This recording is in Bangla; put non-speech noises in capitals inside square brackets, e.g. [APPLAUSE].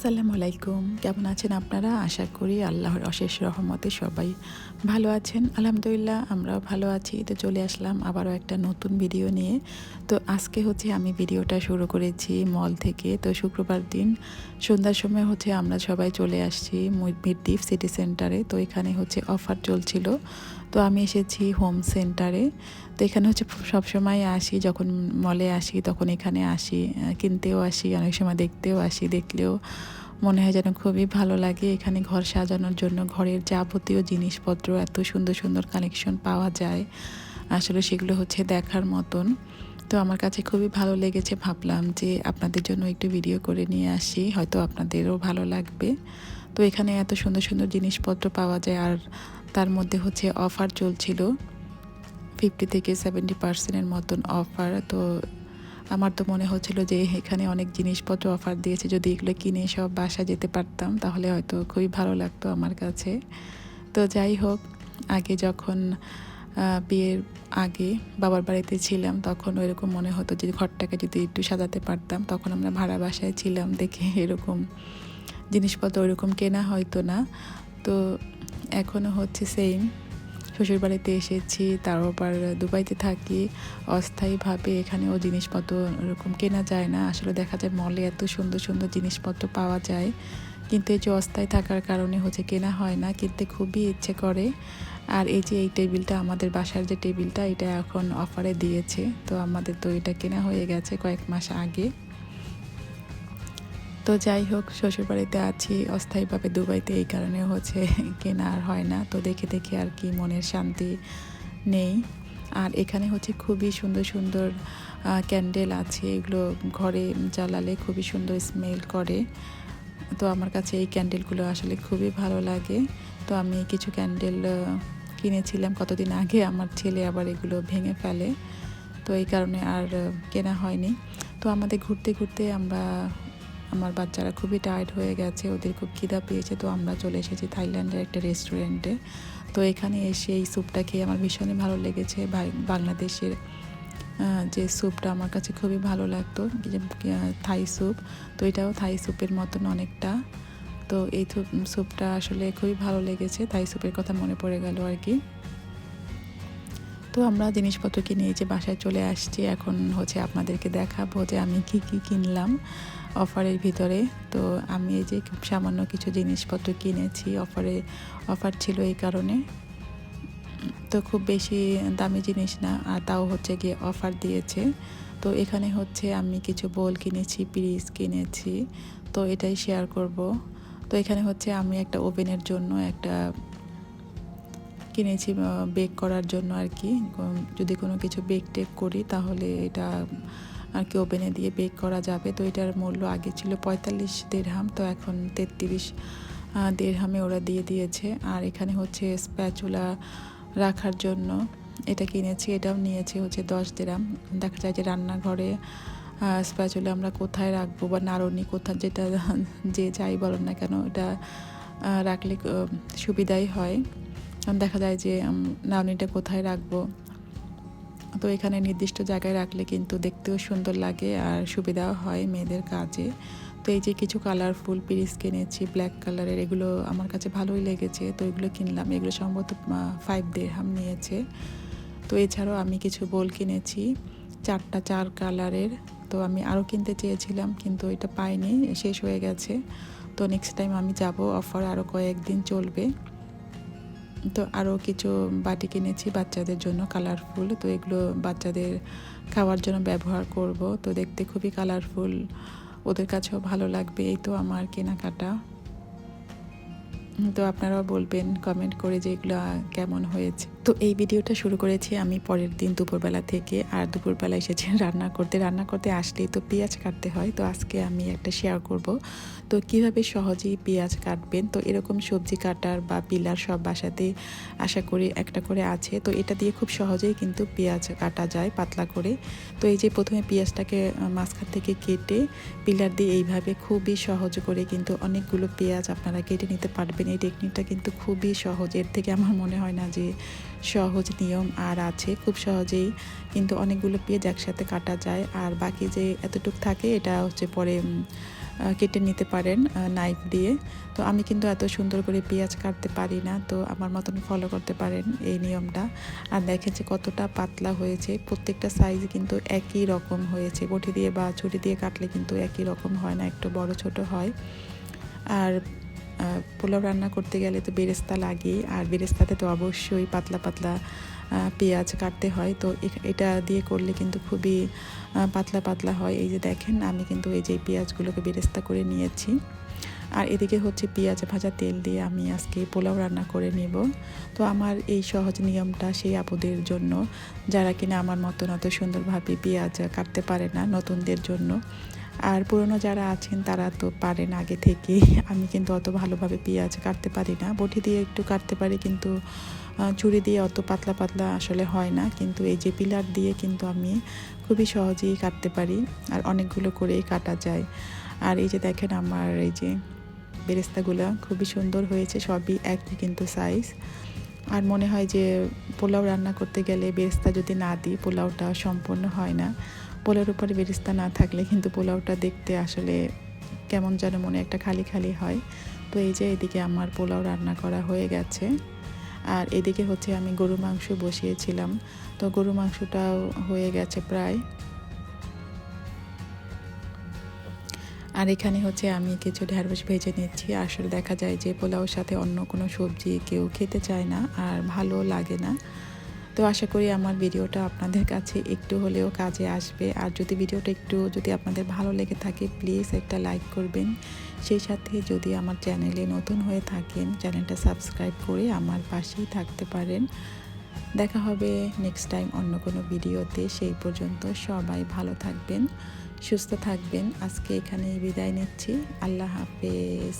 আসসালামু আলাইকুম। কেমন আছেন আপনারা? আশা করি আল্লাহর অশেষ রহমতে সবাই ভালো আছেন। আলহামদুলিল্লাহ, আমরাও ভালো আছি। তো চলে আসলাম আবারও একটা নতুন ভিডিও নিয়ে। তো আজকে হচ্ছে আমি ভিডিওটা শুরু করেছি মল থেকে। তো শুক্রবার দিন, সন্ধ্যার সময় হচ্ছে আমরা সবাই চলে আসছি মিরদ্বীপ সিটি সেন্টারে। তো এখানে হচ্ছে অফার চলছিল। তো আমি এসেছি হোম সেন্টারে। তো এখানে হচ্ছে সবসময় আসি, যখন মলে আসি তখন এখানে আসি কিনতেও আসি, অনেক সময় দেখতেও আসি, দেখলেও মনে হয় যেন খুবই ভালো লাগে এখানে ঘর সাজানোর জন্য। ঘরের যাবতীয় জিনিসপত্র এত সুন্দর সুন্দর কালেকশন পাওয়া যায়। আসলে সেগুলো হচ্ছে দেখার মতন। তো আমার কাছে খুবই ভালো লেগেছে ভাবলাম যে আপনাদের জন্য একটু ভিডিও করে নিয়ে আসি, হয়তো আপনাদেরও ভালো লাগবে। তো এখানে এত সুন্দর সুন্দর জিনিসপত্র পাওয়া যায় আর তার মধ্যে হচ্ছে অফার চলছিল। ফিফটি থেকে সেভেন্টি পার্সেন্টের মতন অফার তো আমার তো মনে হচ্ছিল যে এখানে অনেক জিনিসপত্র অফার দিয়েছে, যদি এগুলো কিনে সব বাসা যেতে পারতাম, তাহলে হয়তো খুবই ভালো লাগতো আমার কাছে। তো যাই হোক, আগে যখন বিয়ের আগে বাবার বাড়িতে ছিলাম, তখন ওইরকম মনে হতো যে ঘরটাকে যদি একটু সাজাতে পারতাম, তখন আমরা ভাড়া বাসায় ছিলাম দেখে এরকম জিনিসপত্র ওইরকম কেনা হয়তো না। তো এখনও হচ্ছে সেম শ্বশুরবাড়িতে এসেছি, তার উপর দুবাইতে থাকি। অস্থায়ীভাবে এখানেও জিনিসপত্র ওরকম কেনা যায় না। আসলে দেখা যায় মলে এত সুন্দর সুন্দর জিনিসপত্র পাওয়া যায়। কিন্তু এই যে অস্থায়ী থাকার কারণে হচ্ছে কেনা হয় না, কিনতে খুবই ইচ্ছে করে। আর এই যে এই টেবিলটা, আমাদের বাসার যে টেবিলটা, এটা এখন অফারে দিয়েছে। তো আমাদের তো এটা কেনা হয়ে গেছে কয়েক মাস আগে। তো যাই হোক, শ্বশুরবাড়িতে আছি, অস্থায়ীভাবে দুবাইতে এই কারণে হচ্ছে কেনা আর হয় না। তো দেখে দেখে আর কি মনের শান্তি নেই। আর এখানে হচ্ছে খুবই সুন্দর সুন্দর ক্যান্ডেল আছে। এগুলো ঘরে জ্বালালে খুবই সুন্দর স্মেল করে। তো আমার কাছে এই ক্যান্ডেলগুলো আসলে খুবই ভালো লাগে। তো আমি কিছু ক্যান্ডেল কিনেছিলাম কতদিন আগে। আমার ছেলে আবার এগুলো ভেঙে ফেলে। তো এই কারণে আর কেনা হয়নি। তো আমাদের ঘুরতে ঘুরতে আমরা আমার বাচ্চারা খুবই টায়ার্ড হয়ে গেছে, ওদের খুব খিদা পেয়েছে, তো আমরা চলে এসেছি থাইল্যান্ডের একটা রেস্টুরেন্টে তো এখানে এসে এই স্যুপটা খেয়ে আমার ভীষণই ভালো লেগেছে। বাংলাদেশের যে স্যুপটা আমার কাছে খুবই ভালো লাগতো থাই স্যুপ তো এটাও থাই স্যুপের মতন অনেকটা। তো এই স্যুপটা আসলে খুবই ভালো লেগেছে থাই স্যুপের কথা মনে পড়ে গেল আর কি। তো আমরা জিনিসপত্র কিনে এই যে বাসায় চলে আসছি। এখন হচ্ছে আপনাদেরকে দেখাবো যে আমি কি কি কিনলাম অফারের ভিতরে। তো আমি এই যে সামান্য কিছু জিনিসপত্র কিনেছি। অফারে, অফার ছিল এই কারণে। তো খুব বেশি দামি জিনিস না, আর তাও হচ্ছে গিয়ে অফার দিয়েছে। তো এখানে হচ্ছে আমি কিছু বোল কিনেছি পিরিজ কিনেছি। তো এটাই শেয়ার করব। তো এখানে হচ্ছে আমি একটা ওভেনের জন্য একটা কিনেছি বেক করার জন্য আর কি। যদি কোনো কিছু বেক টেক করি, তাহলে এটা আর কি ওভেনে দিয়ে বেক করা যাবে। তো এটার মূল্য আগে ছিল পঁয়তাল্লিশ দেড়হাম তো এখন তেত্রিশ দেড়হামে ওরা দিয়ে দিয়েছে। আর এখানে হচ্ছে স্প্যাচুলা রাখার জন্য এটা কিনেছি, এটাও নিয়েছে হচ্ছে দশ দেড়াম দেখা যায় যে রান্নাঘরে স্প্যাচুলা আমরা কোথায় রাখব বা নারণি কোথায় যেটা যে যাই বলেন না কেন, এটা রাখলে সুবিধাই হয়। দেখা যায় যে নারণিটা কোথায় রাখব? তো এখানে নির্দিষ্ট জায়গায় রাখলে কিন্তু দেখতেও সুন্দর লাগে আর সুবিধাও হয় মেয়েদের কাজে। তো এই যে কিছু কালারফুল পিরিস কিনেছি ব্ল্যাক কালারের এগুলো আমার কাছে ভালোই লেগেছে। তো এগুলো কিনলাম, এগুলো সম্ভবত ফাইভ দেড়হাম নিয়েছে। তো এছাড়াও আমি কিছু বোল কিনেছি, চারটা চার কালারের তো আমি আরও কিনতে চেয়েছিলাম, কিন্তু এটা পাইনি, শেষ হয়ে গেছে। তো নেক্সট টাইম আমি যাব অফার আরও কয়েকদিন চলবে। তো আরও কিছু বাটি কিনেছি বাচ্চাদের জন্য কালারফুল তো এগুলো বাচ্চাদের খাওয়ার জন্য ব্যবহার করব। তো দেখতে খুবই কালারফুল ওদের কাছেও ভালো লাগবে, এই তো আমার কেনাকাটা। তো আপনারাও বলবেন কমেন্ট করে যে এগুলো কেমন হয়েছে। তো এই ভিডিওটা শুরু করেছি আমি পরের দিন দুপুরবেলা থেকে। আর দুপুরবেলা এসেছি [LAUGHS] রান্না করতে। রান্না করতে আসলেই তো পেঁয়াজ কাটতে হয়। তো আজকে আমি একটা শেয়ার করব। তো কীভাবে সহজেই পেঁয়াজ কাটবেন? তো এরকম সবজি কাটার বা পিলার সব বাসাতে আশা করি একটা করে আছে। তো এটা দিয়ে খুব সহজেই কিন্তু পেঁয়াজ কাটা যায় পাতলা করে। তো এই যে প্রথমে পেঁয়াজটাকে মাঝখান থেকে কেটে পিলার দিয়ে এইভাবে খুবই সহজ করে কিন্তু অনেকগুলো পেঁয়াজ আপনারা কেটে নিতে পারবেন। এই টেকনিকটা কিন্তু খুবই সহজ। এর থেকে আমার মনে হয় না যে সহজ নিয়ম আর আছে। খুব সহজেই কিন্তু অনেকগুলো পেঁয়াজ একসাথে কাটা যায়। আর বাকি যে এতটুক থাকে, এটা হচ্ছে পরে কেটে নিতে পারেন নাইফ দিয়ে। তো আমি কিন্তু এত সুন্দর করে পেঁয়াজ কাটতে পারি না। তো আমার মতন ফলো করতে পারেন এই নিয়মটা। আর দেখেন যে কতটা পাতলা হয়েছে। প্রত্যেকটা সাইজ কিন্তু একই রকম হয়েছে। বটি দিয়ে বা ছুরি দিয়ে কাটলে কিন্তু একই রকম হয় না। একটু বড়, ছোট হয়। আর পোলাও রান্না করতে গেলে তো বেরেস্তা লাগে আর বেরেস্তাতে তো অবশ্যই পাতলা পাতলা পেঁয়াজ কাটতে হয়। তো এটা দিয়ে করলে কিন্তু খুবই পাতলা পাতলা হয়। এই যে দেখেন, আমি কিন্তু এই যে পেঁয়াজগুলোকে বেরেস্তা করে নিয়েছি। আর এদিকে হচ্ছে পেঁয়াজ ভাজা তেল দিয়ে আমি আজকে পোলাও রান্না করে নেব। তো আমার এই সহজ নিয়মটা সেই আপুদের জন্য। যারা কিনা আমার মতন অত সুন্দরভাবে পেঁয়াজ কাটতে পারে না নতুনদের জন্য। আর পুরনো যারা আছেন তারা তো পারেন আগে থেকে আমি কিন্তু অত ভালোভাবে পেঁয়াজ কাটতে পারি না। বটি দিয়ে একটু কাটতে পারি কিন্তু ছুরি দিয়ে অত পাতলা পাতলা আসলে হয় না। কিন্তু এই যে পিলার দিয়ে কিন্তু আমি খুবই সহজেই কাটতে পারি আর অনেকগুলো করেই কাটা যায়। আর এই যে দেখেন আমার এই যে বেরেস্তাগুলো খুবই সুন্দর হয়েছে, সবই একই কিন্তু সাইজ আর মনে হয় যে পোলাও রান্না করতে গেলে বেরেস্তা যদি না দিই, পোলাওটা সম্পূর্ণ হয় না। পোলাওর উপরে বেরেস্তা না থাকলে কিন্তু পোলাওটা দেখতে আসলে কেমন যেন মনে একটা খালি খালি হয়। তো এই যে এদিকে আমার পোলাও রান্না করা হয়ে গেছে। আর এদিকে হচ্ছে আমি গরু মাংস বসিয়েছিলাম। তো গরু মাংসটাও হয়ে গেছে প্রায়। আর এখানে হচ্ছে আমি কিছু ঢ্যাঁড়স ভেজে নিচ্ছি। আসলে দেখা যায় যে পোলাওর সাথে অন্য কোনো সবজি কেউ খেতে চায় না আর ভালো লাগে না। তো আশা করি আমার ভিডিওটা আপনাদের কাছে একটু হলেও কাজে আসবে। আর যদি ভিডিওটা একটু যদি আপনাদের ভালো লেগে থাকে প্লিজ একটা লাইক করবেন। সেই সাথে যদি আমার চ্যানেলে নতুন হয়ে থাকেন, চ্যানেলটা সাবস্ক্রাইব করে আমার পাশেই থাকতে পারেন। দেখা হবে নেক্সট টাইম অন্য কোনো ভিডিওতে। সেই পর্যন্ত সবাই ভালো থাকবেন, সুস্থ থাকবেন। আজকে এখানেই বিদায় নিচ্ছি। আল্লাহ হাফেজ।